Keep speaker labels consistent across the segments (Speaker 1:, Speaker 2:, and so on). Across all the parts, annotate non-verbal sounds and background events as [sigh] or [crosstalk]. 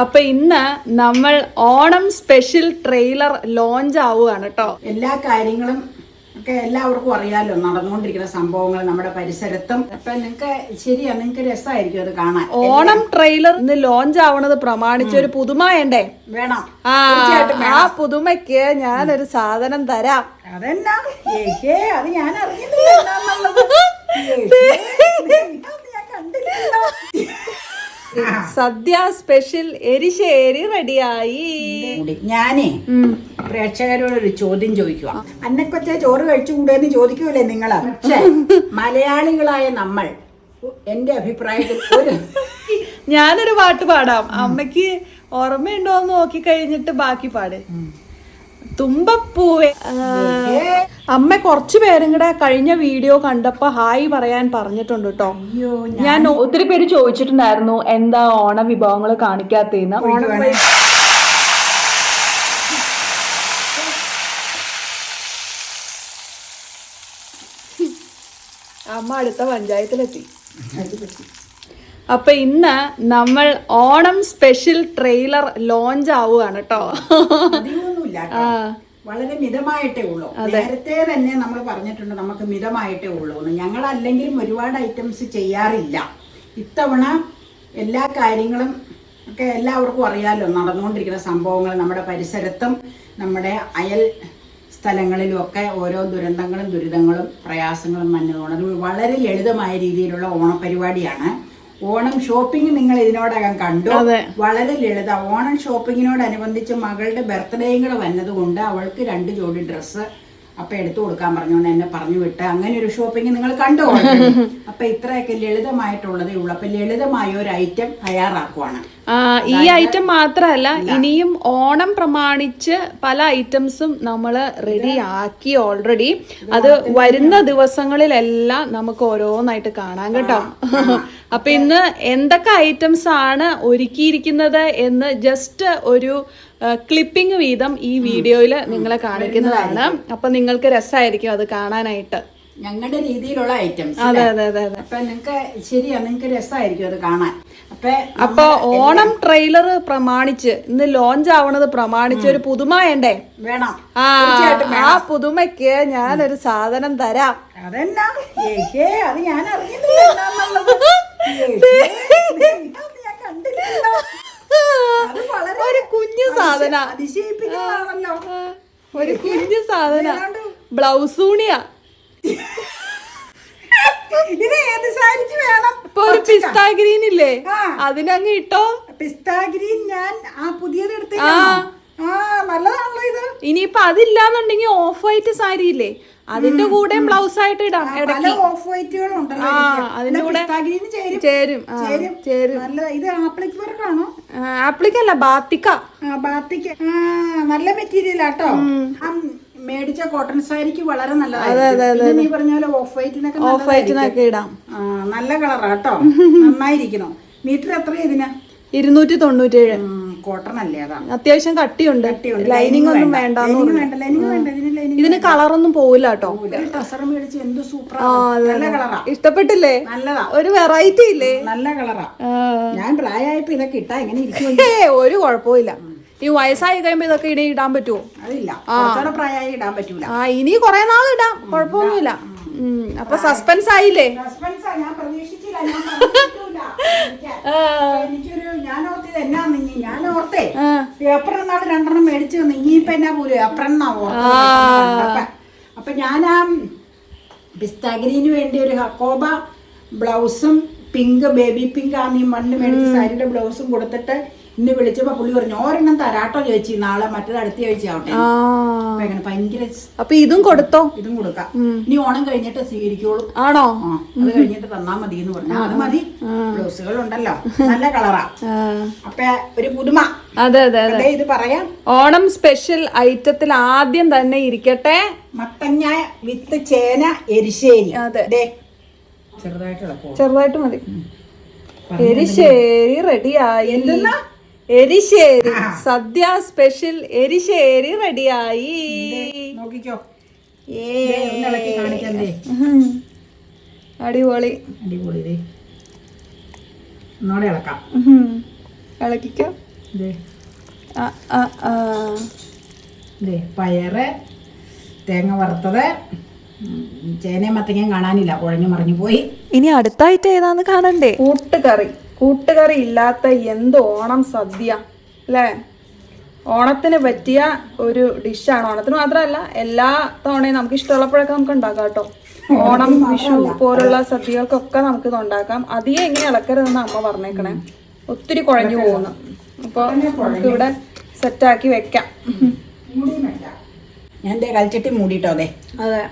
Speaker 1: അപ്പൊ ഇന്ന് നമ്മൾ ഓണം സ്പെഷ്യൽ ട്രെയിലർ ലോഞ്ച് ആവുകയാണ് കേട്ടോ
Speaker 2: എല്ലാ കാര്യങ്ങളും ഒക്കെ എല്ലാവർക്കും അറിയാലോ നടന്നുകൊണ്ടിരിക്കുന്ന സംഭവങ്ങൾ നമ്മുടെ പരിസരത്തും. അപ്പൊ നിങ്ങക്ക് ശരിയാ നിങ്ങക്ക് രസമായിരിക്കും അത് കാണാൻ.
Speaker 1: ഓണം ട്രെയിലർ ഇന്ന് ലോഞ്ച് ആവണത് പ്രമാണിച്ച ഒരു പുതുമ വേണ്ടേ?
Speaker 2: വേണം.
Speaker 1: ആ ആ പുതുമയ്ക്ക് ഞാനൊരു സാധനം തരാം.
Speaker 2: അതെന്നാ? അത് ഞാൻ അറിയുന്നില്ല [laughs]
Speaker 1: സദ്യ സ്പെഷ്യൽ എരിശേരി റെഡിയായി.
Speaker 2: ഞാനേ പ്രേക്ഷകരോട് ഒരു ചോദ്യം ചോദിക്കുക അന്നക്കൊച്ച ചോറ് കഴിച്ചുകൂടെന്ന് ചോദിക്കൂലേ നിങ്ങൾ? പക്ഷേ മലയാളികളായ നമ്മൾ എന്റെ അഭിപ്രായത്തിൽ ഒരു
Speaker 1: ഞാനൊരു പാട്ട് പാടാം. അമ്മയ്ക്ക് ഓർമ്മയുണ്ടോ എന്ന് നോക്കി കഴിഞ്ഞിട്ട് ബാക്കി പാട്. തുമ്പപ്പൂവേ. അമ്മ കുറച്ചു പേരും കൂടെ കഴിഞ്ഞ വീഡിയോ കണ്ടപ്പോ ഹായ് പറയാൻ പറഞ്ഞിട്ടുണ്ട് കേട്ടോ. ഞാൻ ഒത്തിരി പേര് ചോദിച്ചിട്ടുണ്ടായിരുന്നു എന്താ ഓണ വിഭവങ്ങൾ കാണിക്കാത്തേന്ന് അമ്മ അടുത്ത പഞ്ചായത്തിലെത്തി. അപ്പൊ ഇന്ന് നമ്മൾ ഓണം സ്പെഷ്യൽ ട്രെയിലർ ലോഞ്ച് ആവുകയാണ് കേട്ടോ.
Speaker 2: കേട്ടോ. വളരെ മിതമായിട്ടേ ഉള്ളൂ. നേരത്തെ തന്നെ നമ്മൾ പറഞ്ഞിട്ടുണ്ട് നമുക്ക് മിതമായിട്ടേ ഉള്ളൂ എന്ന്. ഞങ്ങൾ അല്ലെങ്കിലും ഒരുപാട് ഐറ്റംസ് ചെയ്യാറില്ല. ഇത്തവണ എല്ലാ കാര്യങ്ങളും ഒക്കെ എല്ലാവർക്കും അറിയാലോ നടന്നുകൊണ്ടിരിക്കുന്ന സംഭവങ്ങൾ നമ്മുടെ പരിസരത്തും നമ്മുടെ അയൽ സ്ഥലങ്ങളിലും ഒക്കെ ഓരോ ദുരന്തങ്ങളും ദുരിതങ്ങളും പ്രയാസങ്ങളും വന്നതുകൊണ്ട് അത് വളരെ ലളിതമായ രീതിയിലുള്ള ഓണപരിപാടിയാണ്. ഓണം ഷോപ്പിംഗ് നിങ്ങൾ ഇതിനോടകം കണ്ടു. വളരെ ലളിത. ഓണം ഷോപ്പിങ്ങിനോടനുബന്ധിച്ച് മകളുടെ ബർത്ത്ഡേയും കൂടെ വന്നതുകൊണ്ട് അവൾക്ക് രണ്ട് ജോഡി ഡ്രസ്സ് അപ്പൊ എടുത്തു കൊടുക്കാൻ പറഞ്ഞുകൊണ്ട് എന്നെ പറഞ്ഞു വിട്ട്. അങ്ങനെ ഒരു ഷോപ്പിംഗ് നിങ്ങൾ കണ്ടു. അപ്പൊ ഇത്രയൊക്കെ ലളിതമായിട്ടുള്ളതേ ഉള്ളൂ. അപ്പൊ ലളിതമായ ഒരു ഐറ്റം തയ്യാറാക്കുവാണ്.
Speaker 1: ഈ ഐറ്റം മാത്രമല്ല ഇനിയും ഓണം പ്രമാണിച്ച് പല ഐറ്റംസും നമ്മൾ റെഡി ആക്കി ഓൾറെഡി അത് വരുന്ന ദിവസങ്ങളിലെല്ലാം നമുക്ക് ഓരോന്നായിട്ട് കാണാം കേട്ടോ. [laughs] അപ്പൊ ഇന്ന് എന്തൊക്കെ ഐറ്റംസ് ആണ് ഒരുക്കിയിരിക്കുന്നത് എന്ന് ജസ്റ്റ് ഒരു ക്ലിപ്പിംഗ് വീതം ഈ വീഡിയോയിൽ നിങ്ങളെ കാണിക്കുന്നതാണ്. അപ്പൊ നിങ്ങൾക്ക് രസമായിരിക്കും അത് കാണാനായിട്ട്.
Speaker 2: ഞങ്ങളുടെ രീതിയിലുള്ള ഐറ്റംസ്
Speaker 1: അതെ അതെ അതെ അതെ.
Speaker 2: അപ്പൊ നിങ്ങക്ക് ശരിയാ നിങ്ങക്ക് രസമായിരിക്കും അത് കാണാൻ. അപ്പൊ
Speaker 1: അപ്പൊ ഓണം ട്രെയിലർ പ്രമാണിച്ച് ഇന്ന് ലോഞ്ച് ആവണത് പ്രമാണിച്ച് ഒരു പുതുമ വേണ്ടേ?
Speaker 2: വേണം.
Speaker 1: ആ ആ പുതുമയ്ക്ക് ഞാനൊരു സാധനം തരാം.
Speaker 2: അതെന്നാ? അത് ഞാൻ അറിയുന്നില്ല [laughs]
Speaker 1: ഒരു കുഞ്ഞു സാധന. ഒരു കുഞ്ഞു സാധന. ബ്ലൗസ് ഊണിയാ ഇപ്പൊ ഒരു പിസ്ത ഗ്രീൻ ഇല്ലേ. അതിനങ്ങ് ഇട്ടോ?
Speaker 2: പിസ്താ ഗ്രീൻ ഞാൻ ആ പുതിയത് എടുത്തേ
Speaker 1: ഇനിയിപ്പൊ അതില്ലാന്നുണ്ടെങ്കിൽ ഓഫ് വൈറ്റ് സാരി ഇല്ലേ? അതിന്റെ കൂടെ ബ്ലൗസ് ആയിട്ട് ഇടാം ഇടയ്ക്ക്.
Speaker 2: ഓഫ് വൈറ്റുകളുണ്ട്
Speaker 1: ആ. അതിന്റെ കൂടെ
Speaker 2: ചേരും.
Speaker 1: ചേരും
Speaker 2: നല്ല ഇത് ആപ്ലിക് വർക്കാണോ
Speaker 1: ആപ്ലിക്കല്ല ബാത്തിക്ക.
Speaker 2: ബാത്തിക്ക്. നല്ല മെറ്റീരിയൽ ആട്ടോ. മേടിച്ച കോട്ടൺ സാരിക്ക് വളരെ നല്ലതാണ് നീ പറഞ്ഞ പോലെ ഓഫ് വൈറ്റിനൊക്കെ
Speaker 1: ഓഫ് വൈറ്റിനൊക്കെ ഇടാം.
Speaker 2: നല്ല കളറാട്ടോ [laughs] നന്നായിരിക്കണം? മീറ്റർ എത്ര ഇതിന്?
Speaker 1: ഇരുന്നൂറ്റി തൊണ്ണൂറ്റേഴ്.
Speaker 2: കോട്ടൺ അല്ലേ അതാ.
Speaker 1: അത്യാവശ്യം കട്ടിയുണ്ട്. ലൈനിങ് ഒന്നും വേണ്ട.
Speaker 2: ലൈനിങ് വേണ്ട ഇതിന് ലൈനിങ്
Speaker 1: ഇതിന് കളറൊന്നും പോവില്ല കേട്ടോ.
Speaker 2: ടസർ മേടിച്ച് എന്ത് സൂപ്പറാ നല്ല കളറാ
Speaker 1: ഇഷ്ടപ്പെട്ടില്ലേ?
Speaker 2: നല്ലതാ.
Speaker 1: ഒരു വെറൈറ്റി ഇല്ലേ?
Speaker 2: നല്ല കളറാ. ഞാൻ പ്രായമായപ്പോ ഇതൊക്കെ ഇട്ടാ എങ്ങനെ ഇരിക്കും
Speaker 1: ഒരു കുഴപ്പമില്ല ഈ വയസ്സായി കഴിയുമ്പോ ഇതൊക്കെ ഇനി ഇടാൻ പറ്റുമോ
Speaker 2: അതില്ല. പ്രായമായി ഇടാൻ പറ്റൂല.
Speaker 1: ആ ഇനി കൊറേ നാൾ ഇടാം. കുഴപ്പമൊന്നുമില്ല. അപ്പൊ സസ്പെൻസ് ആയില്ലേ?
Speaker 2: സസ്പെൻസാ ഞാൻ പ്രതീക്ഷിച്ചില്ല ഞാൻ [laughs] എനിക്കൊരു ഞാൻ ഓർത്തത് എന്നാ നീ ഞാൻ ഓർത്തേ. ഏപ്രിൽ നാൾ രണ്ടെണ്ണം മേടിച്ചു ഇനിയിപ്പൊ എന്നാ പോലും ഏപ്രിൽ എന്നാ ഓർത്തത് അപ്പൊ ഞാൻ ആ പിസ്താഗിരിന് വേണ്ടി ഒരു ഹക്കോബ ബ്ലൗസും പിങ്ക് ബേബി പിങ്ക് ആ നീ മണ്ണ് മേടിച്ച സാരിയുടെ ബ്ലൗസും കൊടുത്തിട്ട് ഇന്ന് വിളിച്ചപ്പോ പുള്ളി പറഞ്ഞു ഒരെണ്ണം തരാട്ടോ ചോദിച്ചു നാളെ മറ്റേത് അടുത്ത ആഴ്ച ആവട്ടെ. അപ്പൊ ഭയങ്കര
Speaker 1: അപ്പൊ ഇതും കൊടുത്തോ?
Speaker 2: ഇതും കൊടുക്കാം. ഇനി ഓണം കഴിഞ്ഞിട്ട് സ്വീകരിക്കോളൂ
Speaker 1: ആണോ?
Speaker 2: അത് കഴിഞ്ഞിട്ട് തന്നാ മതി എന്ന് പറഞ്ഞു അത് മതി. ബ്ലൗസുകൾ ഉണ്ടല്ലോ നല്ല കളറാ.
Speaker 1: ആ,
Speaker 2: അപ്പൊ ഒരു പുതുമ.
Speaker 1: അതെ അതെ അതെ.
Speaker 2: ഇത് പറയാം.
Speaker 1: ഓണം സ്പെഷ്യൽ ഐറ്റത്തിൽ ആദ്യം തന്നെ ഇരിക്കട്ടെ.
Speaker 2: മത്തങ്ങ വിത്ത് ചേന എരിശേരി.
Speaker 1: അതെ.
Speaker 2: ദേ, ചെറുതായിട്ട്
Speaker 1: ചെറുതായിട്ട് മതി. എരിശ്ശേരി റെഡിയായി. എരിശ്ശേരി സദ്യ സ്പെഷ്യൽ എരിശ്ശേരി റെഡിയായി.
Speaker 2: നോക്കിക്കോ.
Speaker 1: അടിപൊളി.
Speaker 2: അടിപൊളി ഇളക്കാം.
Speaker 1: ഇളക്കിക്കോ.
Speaker 2: പയറ് തേങ്ങ വറുത്തത് ചേനയും മത്തങ്ങയും കാണാനില്ല. കുഴഞ്ഞു മറിഞ്ഞു പോയി.
Speaker 1: ഇനി അടുത്തായിട്ട് ഏതാന്ന് കാണണ്ടേ? കൂട്ടുകറി. കൂട്ടുകറി ഇല്ലാത്ത എന്ത് ഓണം സദ്യ അല്ലേ? ഓണത്തിന് പറ്റിയ ഒരു ഡിഷാണ്. ഓണത്തിന് മാത്രമല്ല എല്ലാ തവണയും നമുക്ക് ഇഷ്ടമുള്ളപ്പോഴൊക്കെ നമുക്ക് ഉണ്ടാക്കാം കേട്ടോ. ഓണം വിഷു പോലുള്ള സദ്യകൾക്കൊക്കെ നമുക്ക് ഇത് ഉണ്ടാക്കാം. അധികം എങ്ങനെ ഇളക്കരുതെന്ന് അമ്മ പറഞ്ഞേക്കണേ. ഒത്തിരി കുഴഞ്ഞു പോകുന്നു. അപ്പോൾ നമുക്ക് ഇവിടെ സെറ്റാക്കി വെക്കാം.
Speaker 2: ഞാൻ കളിച്ചിട്ട് മൂടിട്ടോ അതെ?
Speaker 1: അതെ.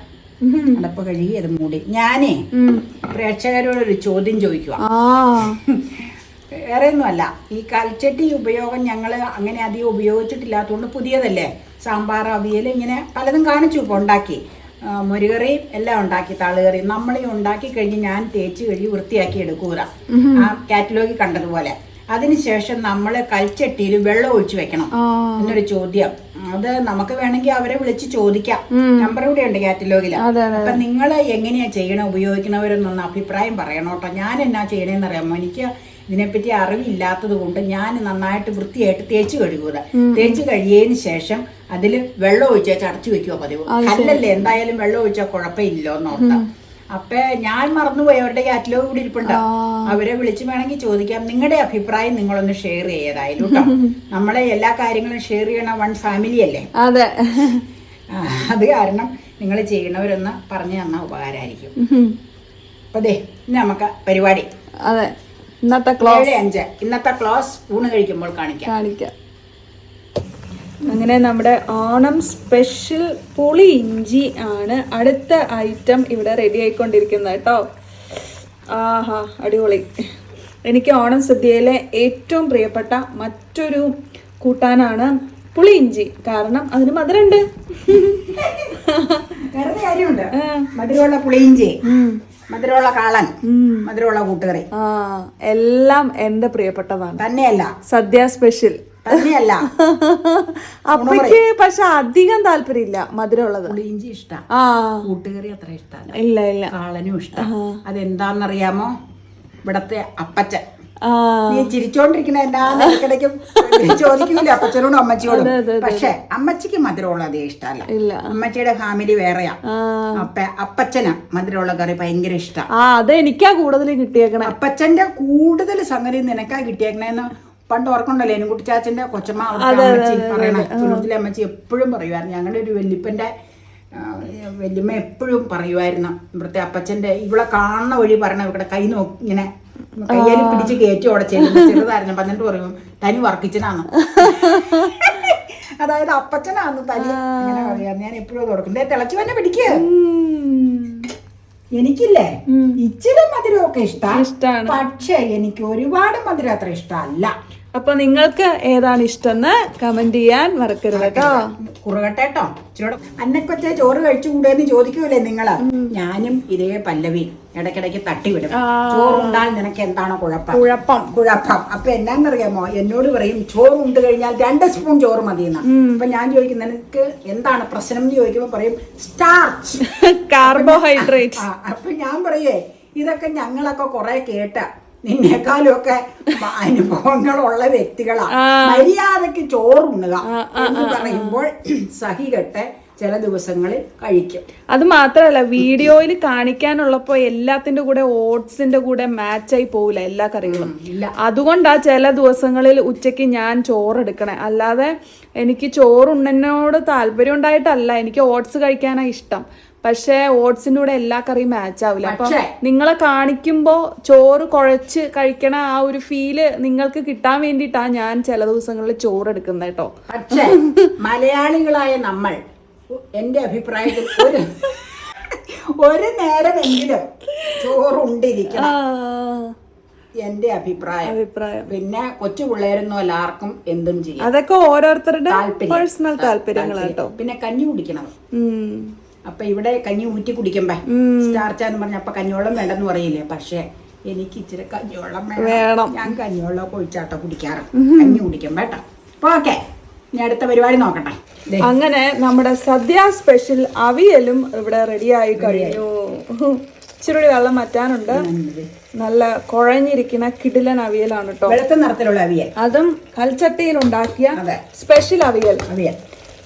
Speaker 2: അടപ്പ് കഴുകി അത് മൂടി. ഞാനേ പ്രേക്ഷകരോട് ഒരു ചോദ്യം ചോദിക്കുക വേറെ ഒന്നുമല്ല ഈ കൽച്ചട്ടി ഉപയോഗം ഞങ്ങൾ അങ്ങനെ അധികം ഉപയോഗിച്ചിട്ടില്ലാത്തതുകൊണ്ട് പുതിയതല്ലേ? സാമ്പാർ അവിയൽ ഇങ്ങനെ പലതും കാണിച്ചു ഇപ്പോൾ ഉണ്ടാക്കി. മുരുകറി എല്ലാം ഉണ്ടാക്കി താളുകറി നമ്മളീ ഉണ്ടാക്കി കഴിഞ്ഞ് ഞാൻ തേച്ച് കഴുകി വൃത്തിയാക്കി എടുക്കൂല. ആ കാറ്റലോഗിൽ കണ്ടതുപോലെ. അതിനുശേഷം നമ്മൾ കൽച്ചട്ടിയിൽ വെള്ളം ഒഴിച്ചു വെക്കണം എന്നൊരു ചോദ്യം. അത് നമുക്ക് വേണമെങ്കിൽ അവരെ വിളിച്ച് ചോദിക്കാം. നമ്പർ കൂടെ ഉണ്ട് കാറ്റലോഗിൽ. അപ്പൊ നിങ്ങൾ എങ്ങനെയാ ചെയ്യണം ഉപയോഗിക്കണവരെന്നൊന്ന് അഭിപ്രായം പറയണം കേട്ടോ. ഞാൻ എന്നാ ചെയ്യണേന്ന് അറിയാമോ? എനിക്ക് ഇതിനെപ്പറ്റി അറിവില്ലാത്തത് കൊണ്ട് ഞാൻ നന്നായിട്ട് വൃത്തിയായിട്ട് തേച്ച് കഴുകുക തേച്ച് കഴിയതിന് ശേഷം അതിൽ വെള്ളം ഒഴിച്ചാൽ ചടച്ചു വെക്കുക പതിവ്. അല്ലല്ലേ എന്തായാലും വെള്ളം ഒഴിച്ചാൽ കുഴപ്പമില്ലോ എന്നോർത്ത അപ്പൊ ഞാൻ മറന്നുപോയി അവരുടെ കാറ്റലോഗ് കൂടി ഇരിപ്പുണ്ടോ. അവരെ വിളിച്ചു വേണമെങ്കിൽ ചോദിക്കാം. നിങ്ങളുടെ അഭിപ്രായം നിങ്ങളൊന്ന് ഷെയർ ചെയ്യതായാലും കേട്ടോ [laughs] നമ്മളെ എല്ലാ കാര്യങ്ങളും ഷെയർ ചെയ്യണ വൺ ഫാമിലി അല്ലേ?
Speaker 1: അതെ.
Speaker 2: അത് കാരണം നിങ്ങൾ ചെയ്യണവരൊന്ന് പറഞ്ഞു തന്ന ഉപകാരമായിരിക്കും. അപ്പൊ ദേ നമുക്ക് പരിപാടി.
Speaker 1: അതെ. ഇന്നത്തെ
Speaker 2: ക്ലാസ് അഞ്ച്. ഇന്നത്തെ ക്ലാസ് ഊണ് കഴിക്കുമ്പോൾ കാണിക്കാം.
Speaker 1: കാണിക്കാം. അങ്ങനെ നമ്മുടെ ഓണം സ്പെഷ്യൽ പുളി ഇഞ്ചി ആണ് അടുത്ത ഐറ്റം ഇവിടെ റെഡി ആയിക്കൊണ്ടിരിക്കുന്നത് കേട്ടോ. ആഹാ അടിപൊളി. എനിക്ക് ഓണം സദ്യയിലെ ഏറ്റവും പ്രിയപ്പെട്ട മറ്റൊരു കൂട്ടാനാണ് പുളി ഇഞ്ചി. കാരണം അതിന് മധുരമുണ്ട്.
Speaker 2: കാര്യമുണ്ട്. മധുരമുള്ള പുളിയിഞ്ചി മധുരമുള്ള കാളൻ മധുരമുള്ള കൂട്ടുകറി.
Speaker 1: ആ എല്ലാം എന്റെ പ്രിയപ്പെട്ടതാണ്.
Speaker 2: തന്നെയല്ല.
Speaker 1: സദ്യ സ്പെഷ്യൽ.
Speaker 2: തന്നെയല്ല. [laughs]
Speaker 1: അപ്പക്ക് പക്ഷെ അധികം താല്പര്യമില്ല മധുരമുള്ളത്.
Speaker 2: പുളിയിഞ്ചി ഇഷ്ടം. കൂട്ടുകറി അത്ര ഇഷ്ടമല്ല
Speaker 1: ഇല്ല ഇല്ല.
Speaker 2: കാളനും ഇഷ്ടം. അതെന്താണെന്നറിയാമോ? ഇവിടത്തെ അപ്പച്ചൻ. നീ ചിരിച്ചോണ്ടിരിക്കണ എല്ലാ ഇടയ്ക്കിടയ്ക്ക് ചോദിക്കൂല അപ്പച്ചനോടും അമ്മച്ചിയോടും. പക്ഷെ അമ്മച്ചിക്ക് മധുരമുള്ള അതേ ഇഷ്ടമല്ല അമ്മച്ചിയുടെ ഫാമിലി വേറെയാ. അപ്പ അപ്പച്ചന മധുരമുള്ള കറി ഭയങ്കര ഇഷ്ടം.
Speaker 1: എനിക്കാ കൂടുതൽ കിട്ടിയേക്കണേ.
Speaker 2: അപ്പച്ചന്റെ കൂടുതൽ സംഗതി നിനക്കാ കിട്ടിയേക്കണേന്ന് പണ്ട് ഓർക്കണ്ടല്ലോ എനുകുട്ടി ചാച്ചന്റെ കൊച്ചമ്മ അവിടുത്തെ അമ്മച്ചി പറയണേ അമ്മച്ചി എപ്പോഴും പറയുമായിരുന്നു. ഞങ്ങളുടെ ഒരു വല്യപ്പന്റെ വല്യമ്മ എപ്പോഴും പറയുമായിരുന്നു. ഇവിടുത്തെ അപ്പച്ചന്റെ ഇവിടെ കാണുന്ന വഴി പറഞ്ഞ ഇവിടെ കൈ നോക്കി ഇങ്ങനെ കയ്യാലും പിടിച്ച് കയറ്റി ഉടച്ചിരുന്നു ചെറുതായിരുന്നു. പന്നിട്ട് പറയും തനി വർക്കിച്ചനാണ്? അതായത് അപ്പച്ചനാന്ന് തനി. ഇങ്ങനെ പറയാം ഞാൻ എപ്പോഴും തുടക്കും തിളച്ചു തന്നെ പിടിക്കുക എനിക്കില്ലേ ഇച്ചിരി മധുരമൊക്കെ
Speaker 1: ഇഷ്ടമാണ്
Speaker 2: പക്ഷേ എനിക്ക് ഒരുപാട് മധുരം അത്ര ഇഷ്ടമല്ല.
Speaker 1: അപ്പൊ നിങ്ങൾക്ക് ഏതാണ് ഇഷ്ടം കമന്റ് ചെയ്യാൻ മറക്കരുത് കേട്ടോ.
Speaker 2: കുറുകട്ടെ അന്നക്കൊച്ച ചോറ് കഴിച്ചുകൂടെന്ന് ചോദിക്കൂലേ നിങ്ങൾ? ഞാനും ഇതേ പല്ലവി ഇടയ്ക്കിടയ്ക്ക് തട്ടിവിടും ചോറുണ്ടാൽ നിനക്ക് എന്താണോ കുഴപ്പം?
Speaker 1: കുഴപ്പം.
Speaker 2: കുഴപ്പം. അപ്പൊ എന്നാന്നറിയാമോ? എന്നോട് പറയും ചോറ് ഉണ്ട് കഴിഞ്ഞാൽ രണ്ട് സ്പൂൺ ചോറ് മതിയെന്ന്. അപ്പൊ ഞാൻ ചോദിക്കും നിനക്ക് എന്താണ് പ്രശ്നം? എന്ന് ചോദിക്കുമ്പോ പറയും സ്റ്റാർച്ച്. [laughs]
Speaker 1: കാർബോഹൈഡ്രേറ്റ്
Speaker 2: അപ്പൊ ഞാൻ പറയേ ഇതൊക്കെ ഞങ്ങളൊക്കെ കുറെ കേട്ട നിന്നേക്കാളും ഒക്കെ അനുഭവങ്ങളുള്ള വ്യക്തികളാണ് മര്യാദയ്ക്ക് ചോറുണ്ണുക എന്ന് പറയുമ്പോൾ സഹികെട്ട് ചില ദിവസങ്ങളിൽ കഴിക്കും.
Speaker 1: അത് മാത്രമല്ല വീഡിയോയിൽ കാണിക്കാനുള്ളപ്പോ എല്ലാത്തിന്റെ കൂടെ ഓട്സിന്റെ കൂടെ മാച്ച് ആയി പോവില്ല എല്ലാ കറികളും. അതുകൊണ്ടാ ചില ദിവസങ്ങളിൽ ഉച്ചയ്ക്ക് ഞാൻ ചോറ് എടുക്കണേ അല്ലാതെ എനിക്ക് ചോറുണ്ണനോട് താല്പര്യം ഉണ്ടായിട്ടല്ല. എനിക്ക് ഓട്സ് കഴിക്കാനാണ് ഇഷ്ടം. പക്ഷേ ഓട്സിന്റെ കൂടെ എല്ലാ കറിയും മാച്ച് ആവില്ല. അപ്പൊ നിങ്ങളെ കാണിക്കുമ്പോ ചോറ് കുഴച്ച് കഴിക്കണ ആ ഒരു ഫീൽ നിങ്ങൾക്ക് കിട്ടാൻ വേണ്ടിട്ടാ ഞാൻ ചില ദിവസങ്ങളിൽ ചോറ് എടുക്കുന്നത് കേട്ടോ.
Speaker 2: പക്ഷേ മലയാളികളായ നമ്മൾ എന്റെ അഭിപ്രായത്തിൽ ഒരു ഒരു നേരമെങ്കിലും ചോറുണ്ടിരിക്കണം. എന്റെ അഭിപ്രായം.
Speaker 1: അഭിപ്രായം.
Speaker 2: പിന്നെ കൊച്ചു പിള്ളേരൊന്നും അല്ല ആർക്കും എന്തും ചെയ്യും
Speaker 1: അതൊക്കെ ഓരോരുത്തരുടെ. പേഴ്സണൽ താല്പര്യങ്ങളാട്ടോ
Speaker 2: പിന്നെ കഞ്ഞി കുടിക്കണം. അപ്പൊ ഇവിടെ കഞ്ഞി ഊറ്റി കുടിക്കുമ്പേ സ്റ്റാർച്ചാന്ന് പറഞ്ഞ അപ്പൊ കഞ്ഞിവെള്ളം വേണ്ടെന്ന് പറയില്ലേ? പക്ഷെ എനിക്ക് ഇച്ചിരി കഞ്ഞിവെള്ളം വേണം. ഞാൻ കഞ്ഞിവെള്ളം ഒഴിച്ചാട്ടോ കുടിക്കാറ്. കഞ്ഞി കുടിക്കും കേട്ടോ. അപ്പൊ ഓക്കെ. ഇനി അടുത്ത പരിപാടി നോക്കട്ടെ.
Speaker 1: അങ്ങനെ നമ്മുടെ സദ്യ സ്പെഷ്യൽ അവിയലും ഇവിടെ റെഡി ആയി കഴിഞ്ഞു ഇച്ചിരി വെള്ളം മാറ്റാനുണ്ട് നല്ല കുഴഞ്ഞിരിക്കുന്ന കിടിലൻ അവിയലാണ് കേട്ടോ
Speaker 2: വെളുത്ത നിറത്തിലുള്ള അവിയൽ.
Speaker 1: അതും കൽച്ചട്ടിയിൽ ഉണ്ടാക്കിയ സ്പെഷ്യൽ അവിയൽ.
Speaker 2: അവിയൽ.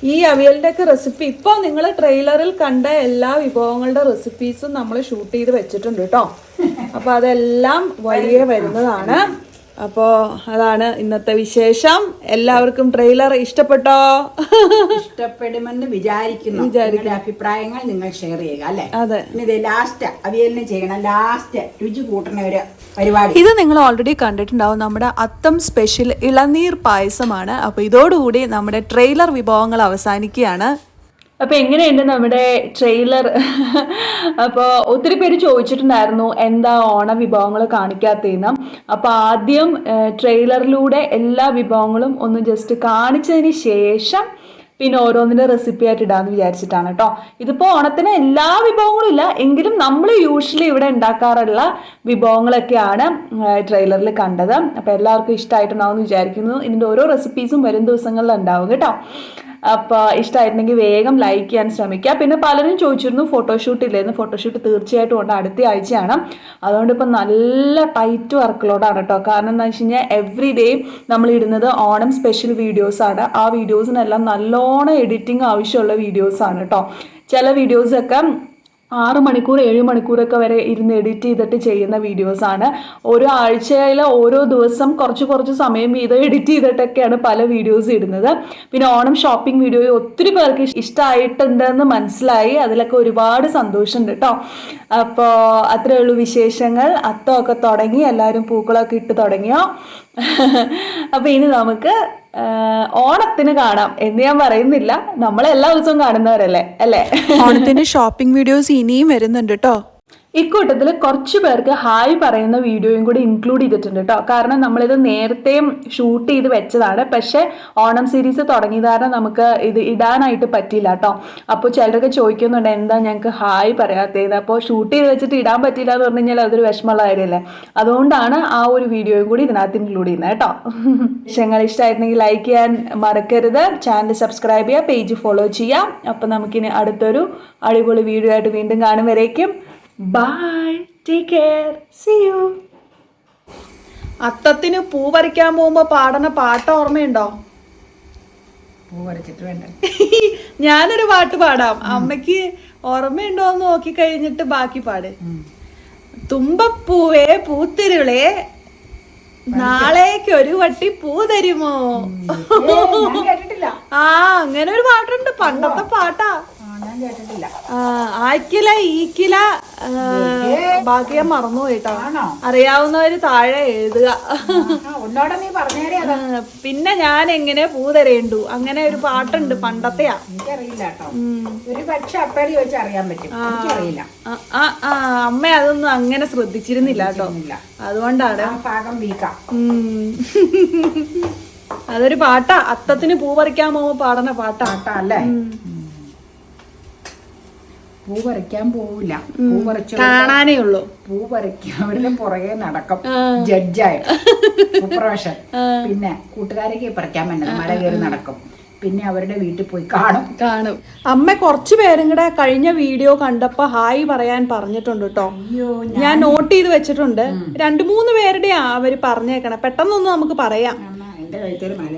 Speaker 1: ഈ അവിയലിന്റെയൊക്കെ റെസിപ്പി ഇപ്പോൾ നിങ്ങൾ ട്രെയിലറിൽ കണ്ട എല്ലാ വിഭവങ്ങളുടെ റെസിപ്പീസും നമ്മൾ ഷൂട്ട് ചെയ്ത് വെച്ചിട്ടുണ്ട് കേട്ടോ. അപ്പോൾ അതെല്ലാം വലിയ വരുന്നതാണ്. അപ്പോൾ അതാണ് ഇന്നത്തെ വിശേഷം. എല്ലാവർക്കും ട്രെയിലർ ഇഷ്ടപ്പെട്ടോ?
Speaker 2: ഇഷ്ടപ്പെടുമെന്ന് വിചാരിക്കുന്നു. അഭിപ്രായങ്ങൾ നിങ്ങൾ ഷെയർ ചെയ്യുക അല്ലേ?
Speaker 1: അതെ.
Speaker 2: ലാസ്റ്റ് അവിയലിന് ചെയ്യണം. ലാസ്റ്റ് രുചി കൂട്ടണ ഒരു പരിപാടി.
Speaker 1: ഇത് നിങ്ങൾ ഓൾറെഡി കണ്ടിട്ടുണ്ടാവും. നമ്മുടെ അത്തം സ്പെഷ്യൽ ഇളനീർ പായസമാണ്. അപ്പോൾ ഇതോടുകൂടി നമ്മുടെ ട്രെയിലർ വിഭവങ്ങൾ അവസാനിക്കുകയാണ്. അപ്പോൾ എങ്ങനെയുണ്ട് നമ്മുടെ ട്രെയിലർ അപ്പോൾ ഒത്തിരി പേര് ചോദിച്ചിട്ടുണ്ടായിരുന്നു എന്താ ഓണ വിഭവങ്ങൾ കാണിക്കാത്തതെന്ന്. അപ്പോൾ ആദ്യം ട്രെയിലറിലൂടെ എല്ലാ വിഭവങ്ങളും ഒന്ന് ജസ്റ്റ് കാണിച്ചതിന് ശേഷം പിന്നെ ഓരോന്നിന്റെ റെസിപ്പി ആയിട്ട് ഇടാന്ന് വിചാരിച്ചിട്ടാണ് കേട്ടോ ഇതിപ്പോൾ ഓണത്തിന് എല്ലാ വിഭവങ്ങളും ഇല്ല. എങ്കിലും നമ്മൾ യൂഷ്വലി ഇവിടെ ഉണ്ടാക്കാറുള്ള വിഭവങ്ങളൊക്കെയാണ് ട്രെയിലറിൽ കണ്ടത്. അപ്പോൾ എല്ലാവർക്കും ഇഷ്ടമായിട്ടുണ്ടാവും എന്ന് വിചാരിക്കുന്നു. ഇതിന്റെ ഓരോ റെസിപ്പീസും വരും ദിവസങ്ങളിൽ ഉണ്ടാവും കേട്ടോ. അപ്പോൾ ഇഷ്ടമായിട്ടുണ്ടെങ്കിൽ വേഗം ലൈക്ക് ചെയ്യാൻ ശ്രമിക്കുക പിന്നെ പലരും ചോദിച്ചിരുന്നു ഫോട്ടോഷൂട്ട് ഇല്ലായിരുന്നു ഫോട്ടോഷൂട്ട് തീർച്ചയായിട്ടും ഉണ്ട്. അടുത്ത ആഴ്ചയാണ്. അതുകൊണ്ട് ഇപ്പം നല്ല ടൈറ്റ് വർക്കിലോടാണ് കേട്ടോ കാരണം എന്താ വെച്ച് കഴിഞ്ഞാൽ എവറി ഡേ നമ്മൾ ഇടുന്നത് ഓണം സ്പെഷ്യൽ വീഡിയോസാണ് ആ വീഡിയോസിനെല്ലാം നല്ലോണം എഡിറ്റിംഗ് ആവശ്യമുള്ള വീഡിയോസാണ് കേട്ടോ ചില വീഡിയോസൊക്കെ ആറ് മണിക്കൂർ ഏഴ് മണിക്കൂറൊക്കെ വരെ ഇരുന്ന് എഡിറ്റ് ചെയ്തിട്ട് ചെയ്യുന്ന വീഡിയോസാണ് ഓരോ ആഴ്ചയിൽ ഓരോ ദിവസം കുറച്ച് കുറച്ച് സമയം വീതം എഡിറ്റ് ചെയ്തിട്ടൊക്കെയാണ് പല വീഡിയോസ് ഇടുന്നത്. പിന്നെ ഓണം ഷോപ്പിംഗ് വീഡിയോ ഒത്തിരി പേർക്ക് ഇഷ്ടമായിട്ടുണ്ടെന്ന് മനസ്സിലായി. അതിലൊക്കെ ഒരുപാട് സന്തോഷമുണ്ട് കേട്ടോ അപ്പോൾ അത്രയേ ഉള്ളൂ വിശേഷങ്ങൾ. അത്തമൊക്കെ തുടങ്ങി. എല്ലാവരും പൂക്കളൊക്കെ ഇട്ട് തുടങ്ങിയോ? [laughs] അപ്പോൾ ഇനി നമുക്ക് ഓണത്തിന് കാണാം എന്ന് ഞാൻ പറയുന്നില്ല. നമ്മൾ എല്ലാ ദിവസവും കാണുന്നവരല്ലേ? അല്ലേ? ഓണത്തിന്റെ ഷോപ്പിംഗ് വീഡിയോസ് ഇനിയും വരുന്നുണ്ട് കേട്ടോ ഇക്കൂട്ടത്തിൽ കുറച്ച് പേർക്ക് ഹായ് പറയുന്ന വീഡിയോയും കൂടി ഇൻക്ലൂഡ് ചെയ്തിട്ടുണ്ട് കേട്ടോ കാരണം നമ്മളിത് നേരത്തെയും ഷൂട്ട് ചെയ്ത് വെച്ചതാണ്. പക്ഷെ ഓണം സീരീസ് തുടങ്ങിയത് കാരണം നമുക്ക് ഇത് ഇടാനായിട്ട് പറ്റിയില്ല കേട്ടോ അപ്പോൾ ചിലരൊക്കെ ചോദിക്കുന്നുണ്ട് എന്താ ഞങ്ങൾക്ക് ഹായ് പറയാത്തത്? അപ്പോൾ ഷൂട്ട് ചെയ്ത് വെച്ചിട്ട് ഇടാൻ പറ്റിയില്ല എന്ന് പറഞ്ഞു കഴിഞ്ഞാൽ അതൊരു വിഷമമുള്ള കാര്യമല്ലേ? അതുകൊണ്ടാണ് ആ ഒരു വീഡിയോയും കൂടി ഇതിനകത്ത് ഇൻക്ലൂഡ് ചെയ്യുന്നത് കേട്ടോ വിഷയങ്ങൾ ഇഷ്ടമായിരുന്നെങ്കിൽ ലൈക്ക് ചെയ്യാൻ മറക്കരുത്. ചാനൽ സബ്സ്ക്രൈബ് ചെയ്യുക പേജ് ഫോളോ ചെയ്യുക. അപ്പോൾ നമുക്കിനി അടുത്തൊരു അടിപൊളി വീഡിയോ ആയിട്ട് വീണ്ടും കാണും വരേക്കും. Bye take care see you അത്തത്തിന് പൂ പറിക്കാൻ പോകുമ്പോ പാടുന്ന പാട്ട് ഓർമ്മയുണ്ടോ?
Speaker 2: പൂ പറിച്ചിട്ട് വേണ്ട. [laughs]
Speaker 1: ഞാനൊരു പാട്ട് പാടാം. അമ്മയ്ക്ക് ഓർമ്മയുണ്ടോ എന്ന് നോക്കി കഴിഞ്ഞിട്ട് ബാക്കി പാട്. തുമ്പപ്പൂവേ പൂത്തിരുളേ നാളേക്ക് ഒരു വട്ടി പൂ തരുമോ? ആ അങ്ങനെ ഒരു പാട്ടുണ്ട്. പണ്ടത്തെ പാട്ടാ. ആക്കില ഈക്കില ബാക്കി ഞാൻ മറന്നു കേട്ടോ. അറിയാവുന്നവര് താഴെ എഴുതുക. പിന്നെ ഞാൻ എങ്ങനെ പൂ തരേണ്ടു അങ്ങനെ ഒരു പാട്ടുണ്ട് പണ്ടത്തെയാ. അമ്മ അതൊന്നും അങ്ങനെ ശ്രദ്ധിച്ചിരുന്നില്ല കേട്ടോ. അതുകൊണ്ടാണ്. [laughs] അതൊരു പാട്ടാ. അത്തത്തിന് പൂ പറിക്കാൻ പോകുമ്പോ പാടണ പാട്ടാ.
Speaker 2: അല്ലേ? പൂ പറിക്കാൻ പോവില്ല. പൂ പറിച്ചു
Speaker 1: കാണാനേ ഉള്ളൂ.
Speaker 2: പൂ പറിക്കാൻ അവരുടെ പുറകെ നടക്കും. ജഡ്ജായിട്ട്. പ്രൊഫഷൻ പിന്നെ കൂട്ടുകാരൊക്കെ പറിക്കാൻ പറ്റില്ല മല കയറി നടക്കും. പിന്നെ അവരുടെ വീട്ടിൽ പോയി കാണും.
Speaker 1: കാണും. അമ്മ കുറച്ച് പേരും കൂടെ കഴിഞ്ഞ വീഡിയോ കണ്ടപ്പോ ഹായ് പറയാൻ പറഞ്ഞിട്ടുണ്ട് കേട്ടോ ഞാൻ നോട്ട് ചെയ്ത് വെച്ചിട്ടുണ്ട്. രണ്ടു മൂന്ന് പേരുടെയാ അവർ പറഞ്ഞേക്കണേ. പെട്ടെന്നൊന്നും നമുക്ക് പറയാം.
Speaker 2: എന്നാ എന്റെ കഴുത്തേൽ മല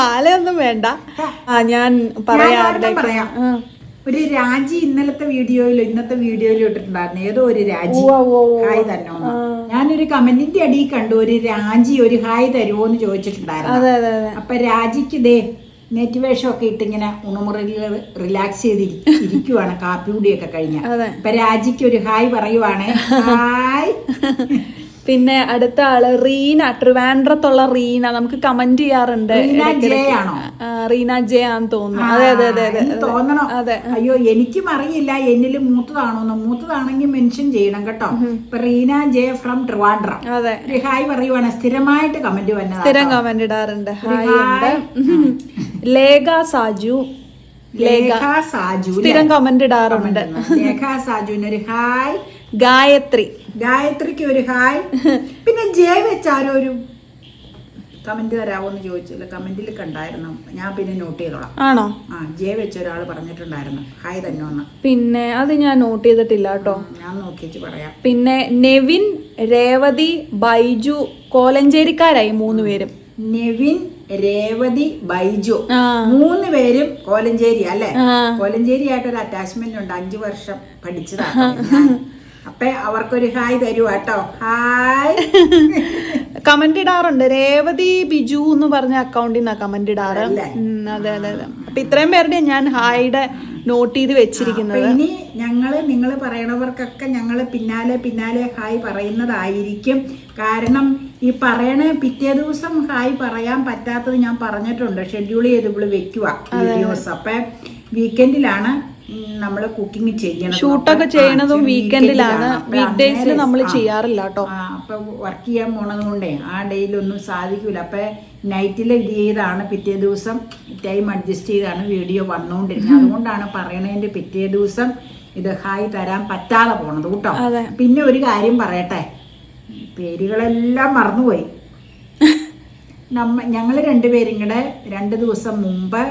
Speaker 1: മാലയൊന്നും വേണ്ട. ആ ഞാൻ പറയാം
Speaker 2: ഒരു രാജി ഇന്നലത്തെ വീഡിയോയിൽ ഇന്നത്തെ വീഡിയോയിൽ ഇട്ടിട്ടുണ്ടായിരുന്നു. ഏതോ ഒരു രാജി. ഹായ് തരണോന്ന് ഞാനൊരു കമന്റിന്റെ അടിയിൽ കണ്ടു ഒരു രാജി ഒരു ഹായ് തരുമോ എന്ന് ചോദിച്ചിട്ടുണ്ടായിരുന്നു അപ്പൊ രാജിക്ക് ദേ നെറ്റ് വേഷമൊക്കെ ഇട്ടിങ്ങനെ ഉണമുറകൾ റിലാക്സ് ചെയ്ത് ഇരി- ഇരിക്കുവാണ് കാപ്പി കുടിയൊക്കെ കഴിഞ്ഞ. അപ്പൊ രാജിക്ക് ഒരു ഹായ് പറയുവാണ്. ഹായ്. [laughs]
Speaker 1: പിന്നെ അടുത്ത ആൾ റീന ട്രിവാൻഡ്രത്തുള്ള റീന നമുക്ക് കമന്റ് ചെയ്യാറുണ്ട്
Speaker 2: റീന ജെ ആണോ?
Speaker 1: ആ, റീന ജെ ആന്ന് തോന്നുന്നു അതെ അതെ അതെ അതെ
Speaker 2: തോന്നണോ?
Speaker 1: അതെ.
Speaker 2: അയ്യോ എനിക്കും അറിയില്ല എന്നിലും മൂത്തതാണോന്ന് മൂത്തതാണെങ്കിൽ മെൻഷൻ ചെയ്യണം കേട്ടോ. ഇപ്പൊ റീന ജെ ഫ്രം ട്രിവാൻഡ്രം.
Speaker 1: അതെ.
Speaker 2: ഹായ് പറയുവാണ്. സ്ഥിരമായിട്ട് കമന്റ് വന്നത്
Speaker 1: സ്ഥിരം കമന്റ് ഇടാറുണ്ട്. ഹായ് ഉണ്ട്. ലേഖ സാജു.
Speaker 2: ലേഖ സാജു
Speaker 1: സ്ഥിരം കമന്റ് ഇടാറുണ്ട്.
Speaker 2: ലേഖ സാജുവിന് ഒരു ഹായ്.
Speaker 1: ഗായത്രി.
Speaker 2: ഗായത്രിക്ക് ഒരു ഹായ്. പിന്നെ ജെ വെച്ചാരോ ഒരു കമന്റ് തരാമോ എന്ന് ചോദിച്ചില്ല കമന്റിൽ കണ്ടായിരുന്നു. ഞാൻ പിന്നെ നോട്ട് ചെയ്തോളാം.
Speaker 1: ആണോ?
Speaker 2: ആ ജെ വെച്ച ഒരാൾ പറഞ്ഞിട്ടുണ്ടായിരുന്നു. ഹായ് തന്നെ
Speaker 1: പിന്നെ അത് ഞാൻ നോട്ട് ചെയ്തിട്ടില്ല കേട്ടോ.
Speaker 2: ഞാൻ നോക്കിയിട്ട് പറയാം.
Speaker 1: പിന്നെ നെവിൻ രേവതി ബൈജു കോലഞ്ചേരിക്കാരായി മൂന്ന് പേരും.
Speaker 2: നെവിൻ രേവതി ബൈജു മൂന്ന് പേരും കോലഞ്ചേരി അല്ലേ. കോലഞ്ചേരി ആയിട്ടൊരു അറ്റാച്ച്മെന്റ് ഉണ്ട്. അഞ്ചു വർഷം പഠിച്ചതാണ്. അപ്പൊ അവർക്കൊരു ഹായ് തരൂ കേട്ടോ ഹായ്.
Speaker 1: കമന്റ് ഇടാറുണ്ട്. രേവതി ബിജു എന്ന് പറഞ്ഞ അക്കൗണ്ടിൽ നിന്നാ കമന്റ് ഇടാറ്. അതെ അതെ അതെ. അപ്പൊ ഇത്രയും പേരുടെ ഞാൻ ഹായുടെ നോട്ട് ചെയ്ത് വെച്ചിരിക്കുന്നത്.
Speaker 2: ഇനി ഞങ്ങൾ നിങ്ങൾ പറയണവർക്കൊക്കെ ഞങ്ങൾ പിന്നാലെ പിന്നാലെ ഹായ് പറയുന്നതായിരിക്കും. കാരണം ഈ പറയണ പിറ്റേ ദിവസം ഹായ് പറയാൻ പറ്റാത്തത് ഞാൻ പറഞ്ഞിട്ടുണ്ട്. ഷെഡ്യൂൾ ചെയ്ത് ഇവിടെ വെക്കുക വീഡിയോസ് അപ്പൊ വീക്കെൻഡിലാണ് നമ്മൾ കുക്കിംഗ് ചെയ്യണം
Speaker 1: ഷൂട്ടൊക്കെ ചെയ്യണതും വീക്കെൻഡിലാണ് വീക്ക് ഡേയ്സിൽ നമ്മൾ ചെയ്യാറില്ല കേട്ടോ.
Speaker 2: അപ്പൊ വർക്ക് ചെയ്യാൻ പോണത് കൊണ്ടേ ആ ഡേയിലൊന്നും സാധിക്കൂല. അപ്പൊ നൈറ്റിൽ ഇത് ചെയ്താണ്. പിറ്റേ ദിവസം ടൈം അഡ്ജസ്റ്റ് ചെയ്താണ് വീഡിയോ വന്നുകൊണ്ടിരുന്നത് അതുകൊണ്ടാണ് പറയണതിന്റെ പിറ്റേ ദിവസം ഇത് ഹായ് തരാൻ പറ്റാതെ പോണത് കേട്ടോ. പിന്നെ ഒരു കാര്യം പറയട്ടെ. പേരുകളെല്ലാം മറന്നുപോയി. [laughs] നമ്മ ഞങ്ങൾ രണ്ടുപേരും കൂടെ രണ്ട് ദിവസം മുമ്പ്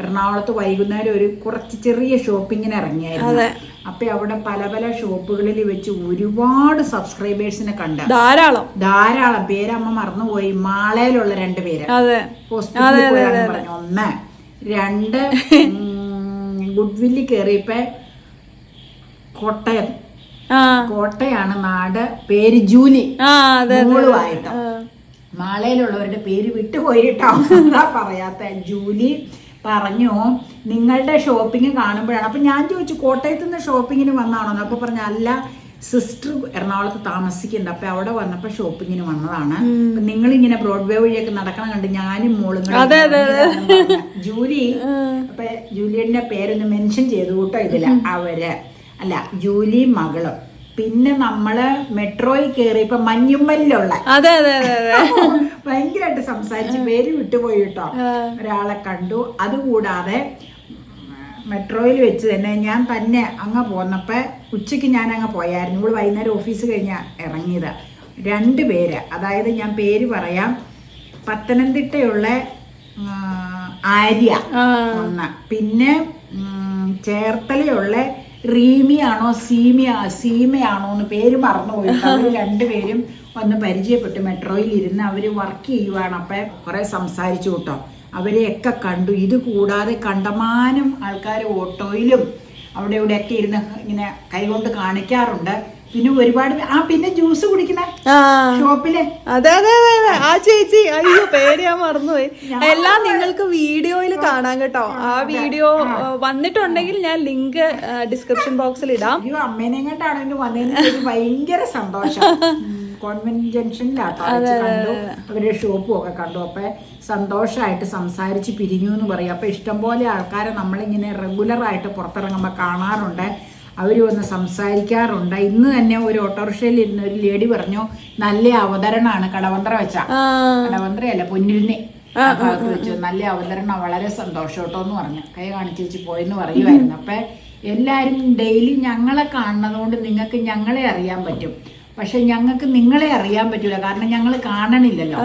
Speaker 2: എറണാകുളത്ത് വൈകുന്നേരം ഒരു കുറച്ച് ചെറിയ ഷോപ്പിങ്ങിന് ഇറങ്ങിയായിരുന്നു. അപ്പൊ അവിടെ പല പല ഷോപ്പുകളിൽ വെച്ച് ഒരുപാട് സബ്സ്ക്രൈബേഴ്സിനെ കണ്ട.
Speaker 1: ധാരാളം.
Speaker 2: ധാരാളം പേരമ്മ മറന്നുപോയി. മാളയിലുള്ള രണ്ട് പേര്. ഹോസ്പിറ്റലിൽ പറഞ്ഞു. ഒന്ന് രണ്ട് ഗുഡ്വില്ലിൽ കയറിയപ്പോ കോട്ടയം. കോട്ടയാണ് നാട് പേര് ജൂലി. മോളുമായിട്ട് മാളയിലുള്ളവരുടെ പേര് വിട്ടുപോയിട്ടോ എന്താ പറയാത്ത. ജൂലി പറഞ്ഞു നിങ്ങളുടെ ഷോപ്പിംഗ് കാണുമ്പോഴാണ്. അപ്പം ഞാൻ ചോദിച്ചു കോട്ടയത്ത് നിന്ന് ഷോപ്പിങ്ങിന് വന്നാണോ അപ്പോൾ പറഞ്ഞ അല്ല സിസ്റ്റർ എറണാകുളത്ത് താമസിക്കുന്നുണ്ട്. അപ്പൊ അവിടെ വന്നപ്പോ ഷോപ്പിങ്ങിന് വന്നതാണ്. നിങ്ങൾ ഇങ്ങനെ ബ്രോഡ്വേ വഴിയൊക്കെ നടക്കണം കണ്ട് ഞാനും മോളും ജൂലി അപ്പൊ ജൂലിയുടെ പേരൊന്ന് മെൻഷൻ ചെയ്തു കൂട്ടോ ഇതിൽ. അവർ അല്ല ജൂലി മകളും. പിന്നെ നമ്മൾ മെട്രോയിൽ കയറിയപ്പോ മഞ്ഞുമ്മലിലുള്ള
Speaker 1: അതെ അതെ അതെ അതെ.
Speaker 2: ഭയങ്കരമായിട്ട് സംസാരിച്ച് പേര് വിട്ടുപോയി കേട്ടോ ഒരാളെ കണ്ടു. അതുകൂടാതെ മെട്രോയിൽ വെച്ച് തന്നെ ഞാൻ തന്നെ അങ്ങ് പോന്നപ്പോ ഉച്ചയ്ക്ക് ഞാൻ അങ്ങ് പോയായിരുന്നു. ഇവിടെ വൈകുന്നേരം ഓഫീസ് കഴിഞ്ഞ ഇറങ്ങിയത്. രണ്ട് പേര്. അതായത് ഞാൻ പേര് പറയാം. പത്തനംതിട്ടയുള്ള ആര്യ ഒന്ന്. പിന്നെ ചേർത്തലയുള്ള റീമിയാണോ സീമിയ സീമയാണോ എന്ന് പേര് മറന്നുപോയി അവർ [laughs] രണ്ടുപേരും ഒന്ന് പരിചയപ്പെട്ടു. മെട്രോയിൽ ഇരുന്ന് അവർ വർക്ക് ചെയ്യുവാണ്. അപ്പം കുറെ സംസാരിച്ചു കേട്ടോ. അവരെയൊക്കെ കണ്ടു. ഇത് കൂടാതെ കണ്ടമാനം ആൾക്കാർ ഓട്ടോയിലും അവിടെ ഇവിടെയൊക്കെ ഇരുന്ന് ഇങ്ങനെ കൈകൊണ്ട് കാണിക്കാറുണ്ട്. പിന്നെ ഒരുപാട് ആ പിന്നെ ജ്യൂസ് കുടിക്കുന്ന ഷോപ്പിലെ
Speaker 1: അതെ അതെ അതെ അതെ. ആ ചേച്ചി അയ്യോ പേര് ഞാൻ മറന്നുപോയി. എല്ലാം നിങ്ങൾക്ക് വീഡിയോയിൽ കാണാം കേട്ടോ. ആ വീഡിയോ വന്നിട്ടുണ്ടെങ്കിൽ ഞാൻ ലിങ്ക് ഡിസ്ക്രിപ്ഷൻ ബോക്സിൽ ഇടാം.
Speaker 2: അയ്യോ അമ്മേനെ കണ്ടാണ് വന്നതിന് ഭയങ്കര സന്തോഷം. കോൺവെന്റ് ജംഗ്ഷനിലാട്ടോ. കണ്ടു. അവരുടെ ഷോപ്പും ഒക്കെ കണ്ടു. അപ്പൊ സന്തോഷമായിട്ട് സംസാരിച്ച് പിരിഞ്ഞു എന്ന് പറയും. അപ്പൊ ഇഷ്ടംപോലെ ആൾക്കാരെ നമ്മളിങ്ങനെ റെഗുലർ ആയിട്ട് പുറത്തിറങ്ങുമ്പോൾ കാണാറുണ്ട്. അവർ വന്ന് സംസാരിക്കാറുണ്ട്. ഇന്ന് തന്നെ ഒരു ഓട്ടോറിക്ഷയിൽ ഇരുന്ന ഒരു ലേഡി പറഞ്ഞു നല്ല അവതരണമാണ് കടവന്ത്ര വെച്ച. കടവന്ത്രയല്ല പൊന്നിരുന്നേ. വെച്ചു ഭാഗത്ത് വെച്ച്. നല്ല അവതരണം വളരെ സന്തോഷം കേട്ടോ എന്ന് പറഞ്ഞു. കൈ കാണിച്ചു വെച്ച് പോയെന്ന് പറയുമായിരുന്നു അപ്പൊ എല്ലാരും ഡെയിലി ഞങ്ങളെ കാണുന്നത് കൊണ്ട് നിങ്ങൾക്ക് ഞങ്ങളെ അറിയാൻ പറ്റും. പക്ഷെ ഞങ്ങൾക്ക് നിങ്ങളെ അറിയാൻ പറ്റൂല. കാരണം ഞങ്ങൾ കാണണില്ലല്ലോ.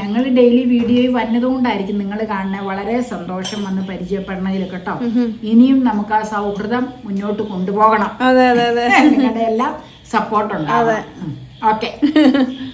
Speaker 2: ഞങ്ങൾ ഡെയിലി വീഡിയോയിൽ വന്നതുകൊണ്ടായിരിക്കും നിങ്ങൾ കാണുന്നത് വളരെ സന്തോഷം വന്ന് പരിചയപ്പെടണതിൽ കേട്ടോ. ഇനിയും നമുക്ക് ആ സൗഹൃദം മുന്നോട്ട് കൊണ്ടുപോകണം.
Speaker 1: അതെ അതെ അതെ. [laughs]
Speaker 2: നിങ്ങളുടെ എല്ലാം സപ്പോർട്ടുണ്ട് ഓക്കെ [laughs]